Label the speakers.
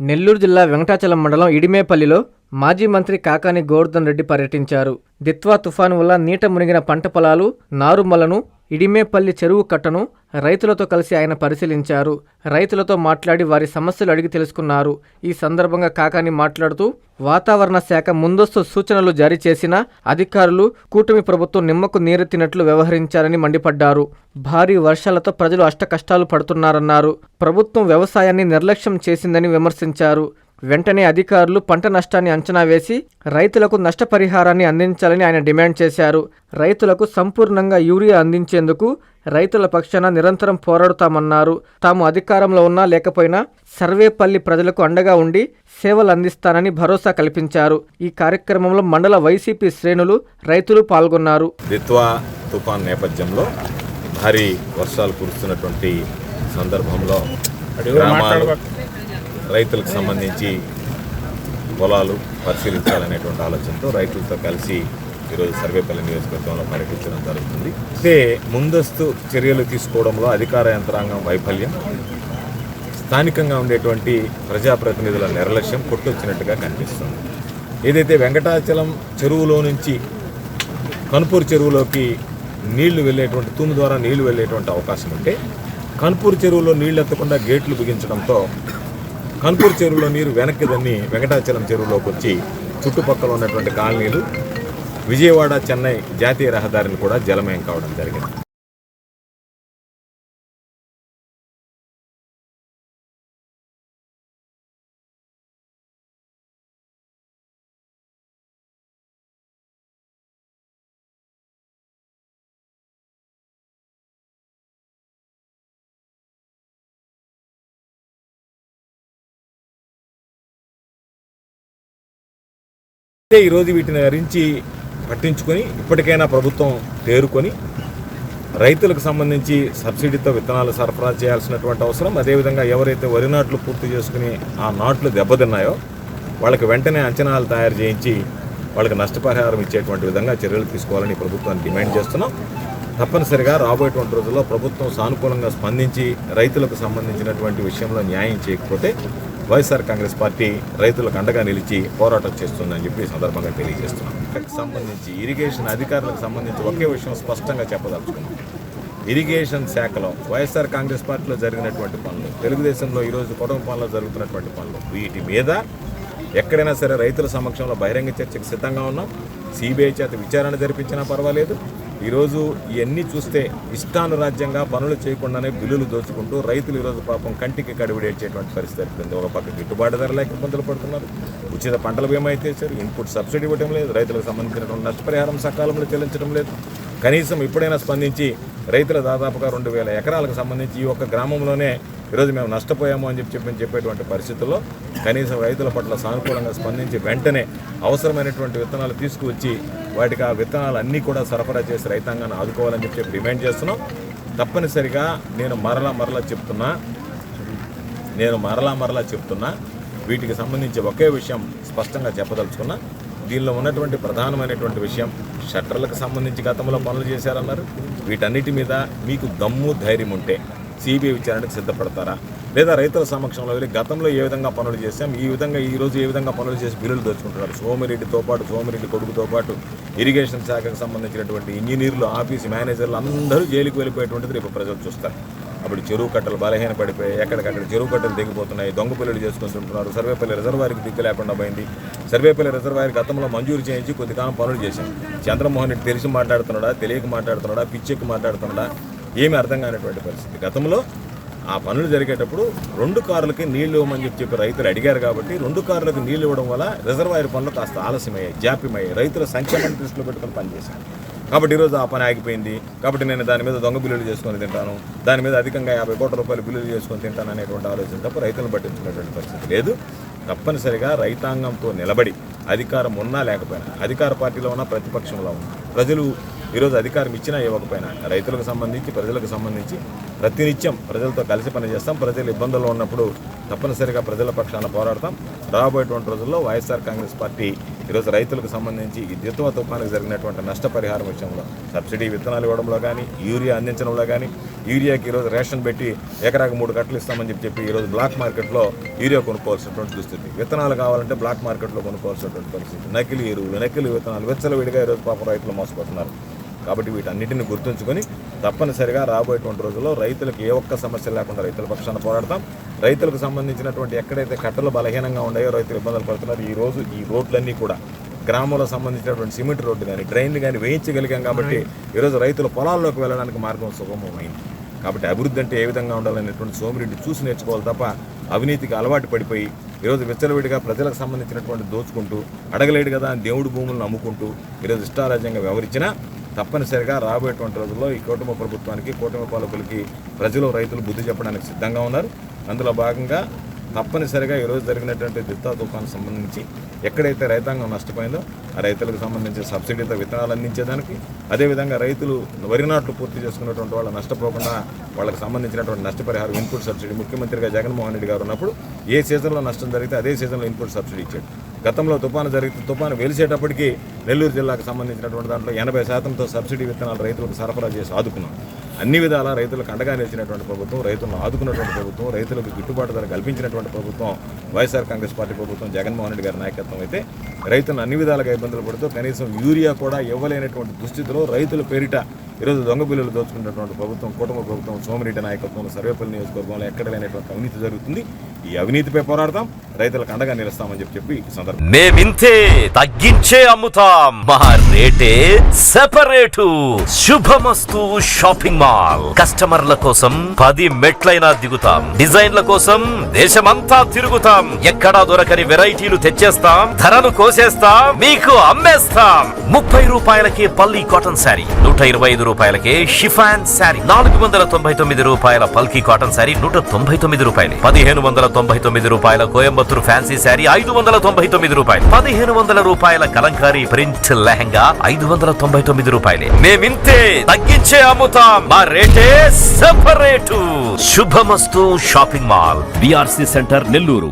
Speaker 1: నెల్లూరు జిల్లా వెంకటాచలం మండలం ఇడిమేపల్లిలో మాజీ మంత్రి కాకాని గోవర్ధన్ రెడ్డి పర్యటించారు. దిత్వా తుఫాను వల్ల నీట మునిగిన పంట పొలాలు నారుమలను ఇడిమేపల్లి చెరువు కట్టను రైతులతో కలిసి ఆయన పరిశీలించారు. రైతులతో మాట్లాడి వారి సమస్యలు అడిగి తెలుసుకున్నారు. ఈ సందర్భంగా కాకాని మాట్లాడుతూ వాతావరణ శాఖ ముందస్తు సూచనలు జారీ చేసినా అధికారులు కూటమి ప్రభుత్వం నిమ్మకు నీరెత్తినట్లు వ్యవహరించారని మండిపడ్డారు. భారీ వర్షాలతో ప్రజలు అష్టకష్టాలు పడుతున్నారన్నారు. ప్రభుత్వం వ్యవసాయాన్ని నిర్లక్ష్యం చేసిందని విమర్శించారు. వెంటనే అధికారులు పంట నష్టాన్ని అంచనా వేసి రైతులకు నష్టపరిహారాన్ని అందించాలని ఆయన డిమాండ్ చేశారు. రైతులకు సంపూర్ణంగా యూరియా అందించేందుకు రైతుల పక్షాన నిరంతరం పోరాడుతామన్నారు. తాము అధికారంలో ఉన్నా లేకపోయినా సర్వేపల్లి ప్రజలకు అండగా ఉండి సేవలు అందిస్తానని భరోసా కల్పించారు. ఈ కార్యక్రమంలో మండల వైసీపీ శ్రేణులు రైతులు పాల్గొన్నారు.
Speaker 2: దిత్వా తుఫాన్ నేపథ్యంలో భారీ వర్షాలు కురుస్తున్నటువంటి సందర్భంలో గ్రామాలు రైతులకు సంబంధించి పొలాలు పరిశీలించాలనేటువంటి ఆలోచనతో రైతులతో కలిసి ఈరోజు సర్వేపల్లి నియోజకవర్గంలో పర్యటించడం జరుగుతుంది. అయితే ముందస్తు చర్యలు తీసుకోవడంలో అధికార యంత్రాంగం వైఫల్యం. స్థానికంగా ఉండేటువంటి ప్రజాప్రతినిధుల నిర్లక్ష్యం కొట్టొచ్చినట్టుగా కనిపిస్తుంది. ఏదైతే వెంకటాచలం చెరువులో నుంచి కనుపూర్ చెరువులోకి నీళ్ళు వెళ్ళేటువంటి తూము ద్వారా నీళ్ళు వెళ్ళేటువంటి అవకాశం ఉంటే కనుపూర్ చెరువులో నీళ్ళు ఎత్తకుండా గేట్లు బిగించడంతో కనుపూర్ చెరువులో నీరు వెనక్కి దన్ని వెంకటాచలం చెరువులోకి వచ్చి చుట్టుపక్కల ఉన్నటువంటి కాలనీలు విజయవాడ చెన్నై జాతీయ రహదారిని కూడా జలమయం కావడం జరిగింది. అయితే ఈరోజు వీటిని హరించి పట్టించుకొని ఇప్పటికైనా ప్రభుత్వం తేరుకొని రైతులకు సంబంధించి సబ్సిడీతో విత్తనాలు సరఫరా చేయాల్సినటువంటి అవసరం అదేవిధంగా ఎవరైతే వరి నాట్లు పూర్తి చేసుకుని ఆ నాట్లు దెబ్బతిన్నాయో వాళ్ళకి వెంటనే అంచనాలు తయారు చేయించి వాళ్ళకి నష్టపరిహారం ఇచ్చేటువంటి విధంగా చర్యలు తీసుకోవాలని ప్రభుత్వాన్ని డిమాండ్ చేస్తున్నాం. తప్పనిసరిగా రాబోయేటువంటి రోజుల్లో ప్రభుత్వం సానుకూలంగా స్పందించి రైతులకు సంబంధించినటువంటి విషయంలో న్యాయం చేయకపోతే వైఎస్ఆర్ కాంగ్రెస్ పార్టీ రైతులకు అండగా నిలిచి పోరాటం చేస్తుందని చెప్పి సందర్భంగా తెలియజేస్తున్నాం. సంబంధించి ఇరిగేషన్ అధికారులకు సంబంధించి ఒకే విషయం స్పష్టంగా చెప్పదలుచుకున్నాం. ఇరిగేషన్ శాఖలో వైఎస్ఆర్ కాంగ్రెస్ పార్టీలో జరిగినటువంటి పనులు తెలుగుదేశంలో ఈరోజు కొడంపాలలో జరుగుతున్నటువంటి పనులు వీటి మీద ఎక్కడైనా సరే రైతుల సమక్షంలో బహిరంగ చర్చకు సిద్ధంగా ఉన్నాం. సిబిఐ చేత విచారణ జరిపించినా పర్వాలేదు. ఈరోజు ఇవన్నీ చూస్తే ఇష్టానురాజ్యంగా పనులు చేయకుండానే బిల్లులు దోచుకుంటూ రైతులు ఈరోజు పాపం కంటికి కడివిడేసేటువంటి పరిస్థితి ఏర్పడింది. ఒక పక్క గిట్టుబాటు ధర లేక ఇబ్బందులు పడుతున్నారు. ఉచిత పంటల బీమా అయితే ఇచ్చారు ఇన్పుట్ సబ్సిడీ ఇవ్వడం లేదు. రైతులకు సంబంధించినటువంటి నష్టపరిహారం సకాలంలో చెల్లించడం లేదు. కనీసం ఇప్పుడైనా స్పందించి రైతుల దాదాపుగా రెండు వేల ఎకరాలకు సంబంధించి ఈ ఒక్క గ్రామంలోనే ఈరోజు మేము నష్టపోయాము అని చెప్పి చెప్పి చెప్పేటువంటి పరిస్థితుల్లో కనీసం రైతుల పట్ల సానుకూలంగా స్పందించి వెంటనే అవసరమైనటువంటి విత్తనాలు తీసుకువచ్చి వాటికి ఆ విత్తనాలు అన్నీ కూడా సరఫరా చేసి రైతాంగాన్ని ఆదుకోవాలని చెప్పి చెప్పి డిమాండ్ చేస్తున్నాం. తప్పనిసరిగా నేను మరలా మరలా చెప్తున్నా నేను మరలా మరలా చెప్తున్నా వీటికి సంబంధించి ఒకే విషయం స్పష్టంగా చెప్పదలుచుకున్నా. దీనిలో ఉన్నటువంటి ప్రధానమైనటువంటి విషయం షట్టర్లకు సంబంధించి గతంలో పనులు చేశారన్నారు. వీటన్నిటి మీద మీకు దమ్ము ధైర్యం ఉంటే సిబిఐ విచారణకు సిద్ధపడతారా? లేదా రైతుల సమక్షంలో వెళ్ళి గతంలో ఏ విధంగా పనులు చేశాం? ఈ విధంగా ఈ రోజు ఏ విధంగా పనులు చేసి బిల్లులు దోచుకుంటున్నారు? సోమిరెడ్డితో పాటు సోమిరెడ్డి కొడుకుతో పాటు ఇరిగేషన్ శాఖకు సంబంధించినటువంటి ఇంజనీర్లు ఆఫీస్ మేనేజర్లు అందరూ జైలుకు వెళ్ళిపోయేటువంటిది రేపు ప్రజలు చూస్తారు. అప్పుడు చెరువు కట్టలు బలహీన పడిపోయాయి ఎక్కడికక్కడ చెరువు కట్టలు దిగిపోతున్నాయి దొంగ పిల్లలు చేసుకుంటుంటున్నారు సర్వేపల్లి రిజర్వాయర్కి దిక్కు లేకుండా పోయింది. సర్వేపల్లి రిజర్వాయర్ గతంలో మంజూరు చేయించి కొద్దికాలం పనులు చేశాం. చంద్రమోహన్ రెడ్డి తెలిసి మాట్లాడుతున్నాడా? తెలియక మాట్లాడుతున్నాడా? పిచ్చెక్కి మాట్లాడుతున్నాడా? ఏమి అర్థం కానటువంటి పరిస్థితి. గతంలో ఆ పనులు జరిగేటప్పుడు రెండు కార్లకి నీళ్ళు ఇవ్వమని చెప్పి చెప్పి రైతులు అడిగారు కాబట్టి రెండు కార్లకు నీళ్ళు ఇవ్వడం వల్ల రిజర్వాయర్ పనులు కాస్త ఆలస్యమయ్యాయి జాప్యమయ్యాయి. రైతుల సంక్షేమాన్ని దృష్టిలో పెట్టుకుని పనిచేశాను కాబట్టి ఈరోజు ఆ పని ఆగిపోయింది. కాబట్టి నేను దాని మీద దొంగ బిల్లులు చేసుకొని తింటాను. దాని మీద అధికంగా యాభై కోట్ల రూపాయలు బిల్లులు చేసుకొని తింటాను అనేటువంటి ఆలోచన తప్ప రైతులను పట్టించుకునేటువంటి పరిస్థితి లేదు. తప్పనిసరిగా రైతాంగంతో నిలబడి అధికారం ఉన్నా లేకపోయినా అధికార పార్టీలో ఉన్నా ప్రతిపక్షంలో ఉన్నా ప్రజలు ఈరోజు అధికారం ఇచ్చినా ఇవ్వకపోయినా రైతులకు సంబంధించి ప్రజలకు సంబంధించి ప్రతినిత్యం ప్రజలతో కలిసి పనిచేస్తాం. ప్రజలు ఇబ్బందుల్లో ఉన్నప్పుడు తప్పనిసరిగా ప్రజల పక్షాన పోరాడతాం. రాబోయేటువంటి రోజుల్లో వైఎస్ఆర్ కాంగ్రెస్ పార్టీ ఈరోజు రైతులకు సంబంధించి ఈ దిత్వ తుఫానికి జరిగినటువంటి నష్టపరిహారం విషయంలో సబ్సిడీ విత్తనాలు ఇవ్వడంలో కానీ యూరియా అందించడంలో కానీ యూరియాకి ఈరోజు రేషన్ పెట్టి ఎకరాకు మూడు కట్టలు ఇస్తామని చెప్పి చెప్పి ఈరోజు బ్లాక్ మార్కెట్లో యూరియా కొనుక్కోవాల్సినటువంటి దుస్థితి విత్తనాలు కావాలంటే బ్లాక్ మార్కెట్లో కొనుక్కోవాల్సినటువంటి పరిస్థితి. నకిలీ ఎరువులు నకిలీ విత్తనాలు విచ్చలవిడిగా ఈరోజు పాపం రైతులు మోసపోతున్నారు. కాబట్టి వీటన్నిటిని గుర్తుంచుకొని తప్పనిసరిగా రాబోయేటువంటి రోజుల్లో రైతులకు ఏ ఒక్క సమస్య లేకుండా రైతుల పక్షాన పోరాడతాం. రైతులకు సంబంధించినటువంటి ఎక్కడైతే కట్టలు బలహీనంగా ఉన్నాయో రైతులు ఇబ్బందులు పడుతున్నారు ఈ రోజు ఈ రోడ్లన్నీ కూడా గ్రామంలో సంబంధించినటువంటి సిమెంట్ రోడ్డు కానీ డ్రైన్లు కానీ వేయించగలిగాం కాబట్టి ఈరోజు రైతులు పొలాల్లోకి వెళ్ళడానికి మార్గం సుగమమైంది. కాబట్టి అభివృద్ధి అంటే ఏ విధంగా ఉండాలనేటువంటి సోమిరెడ్డి చూసి నేర్చుకోవాలి తప్ప అవినీతికి అలవాటు పడిపోయి ఈరోజు విచ్చలవిడిగా ప్రజలకు సంబంధించినటువంటి దోచుకుంటూ అడగలేడు కదా అని దేవుడి భూములను అమ్ముకుంటూ ఈరోజు ఇష్టారాజ్యంగా వ్యవహరించినా తప్పనిసరిగా రాబోయేటువంటి రోజుల్లో ఈ కుటుంబ ప్రభుత్వానికి కూటమి పాలకులకి ప్రజలు రైతులు బుద్ధి చెప్పడానికి సిద్ధంగా ఉన్నారు. అందులో భాగంగా తప్పనిసరిగా ఈరోజు జరిగినటువంటి దిత్తా తుఫాను సంబంధించి ఎక్కడైతే రైతాంగం నష్టపోయిందో ఆ రైతులకు సంబంధించి సబ్సిడీతో విత్తనాలు అందించేదానికి అదేవిధంగా రైతులు వరి నాట్లు పూర్తి చేసుకున్నటువంటి వాళ్ళు నష్టపోకుండా వాళ్ళకి సంబంధించినటువంటి నష్టపరిహారం ఇన్పుట్ సబ్సిడీ ముఖ్యమంత్రిగా జగన్మోహన్ రెడ్డి గారు ఉన్నప్పుడు ఏ సీజన్లో నష్టం జరిగితే అదే సీజన్లో ఇన్పుట్ సబ్సిడీ ఇచ్చాడు. గతంలో తుఫాను జరిగితే తుఫాను వెలిసేటప్పటికి నెల్లూరు జిల్లాకు సంబంధించినటువంటి దాంట్లో ఎనభై శాతంతో సబ్సిడీ విత్తనాలు రైతులకు సరఫరా చేసి ఆదుకున్నాం. అన్ని విధాలా రైతులకు అండగా నిలిచినటువంటి ప్రభుత్వం రైతులను ఆదుకున్నటువంటి ప్రభుత్వం రైతులకు గిట్టుబాటు ధర కల్పించినటువంటి ప్రభుత్వం వైఎస్ఆర్ కాంగ్రెస్ పార్టీ ప్రభుత్వం జగన్మోహన్ రెడ్డి గారి నాయకత్వం అయితే రైతులను అన్ని విధాలుగా ఇబ్బందులు పడుతూ కనీసం యూరియా కూడా ఇవ్వలేనటువంటి దుస్థితిలో రైతుల పేరిట ఈరోజు దొంగ బిల్లులు దోచుకున్నటువంటి ప్రభుత్వం కుటుంబ ప్రభుత్వం సోమిరెడ్డి నాయకత్వంలో సర్వేపల్లి నియోజకవర్గంలో ఎక్కడ లేనటువంటి అవినీతి జరుగుతుంది. ఈ అవినీతిపై పోరాడతాం రైతులకు అండగా నిలుస్తామని చెప్పి చెప్పి ఈ సందర్భంగా
Speaker 3: మేమింతే తగ్గించే అమ్ముతాం. మా రేటే సెపరేటు. Shubhamastu shopping mall. కస్టమర్ల కోసం పది మెట్లైనా దిగుతాం. డిజైన్ల కోసం దేశమంతా తిరుగుతాం. ఎక్కడా దొరకని వెరైటీలు తెచ్చేస్తాం. ధరను కోసేస్తాం. మీకు అమ్మేస్తాం. ముప్పై రూపాయలకే పల్లి కాటన్ శారీ. నూట ఇరవై ఐదు రూపాయలకే షిఫాన్ శారీ. నాలుగు వందల తొంభై తొమ్మిది రూపాయల పల్కీ కాటన్ శారీ నూట తొంభై తొమ్మిది రూపాయలు. పదిహేను వందల తొంభై తొమ్మిది రూపాయల కోయంబత్తూరు ఫ్యాన్సీ శారీ ఐదు వందల తొంభై తొమ్మిది రూపాయలు. పదిహేను వందల రూపాయల కలంకారీ ప్రింట్ లెహంగా ఐదు వందల తొంభై తొమ్మిది రూపాయలే. మేమింతే తగ్గించే అమ్ముతాం. మా రేటే separate Shubhamastu shopping mall.
Speaker 4: BRC centre Nellore.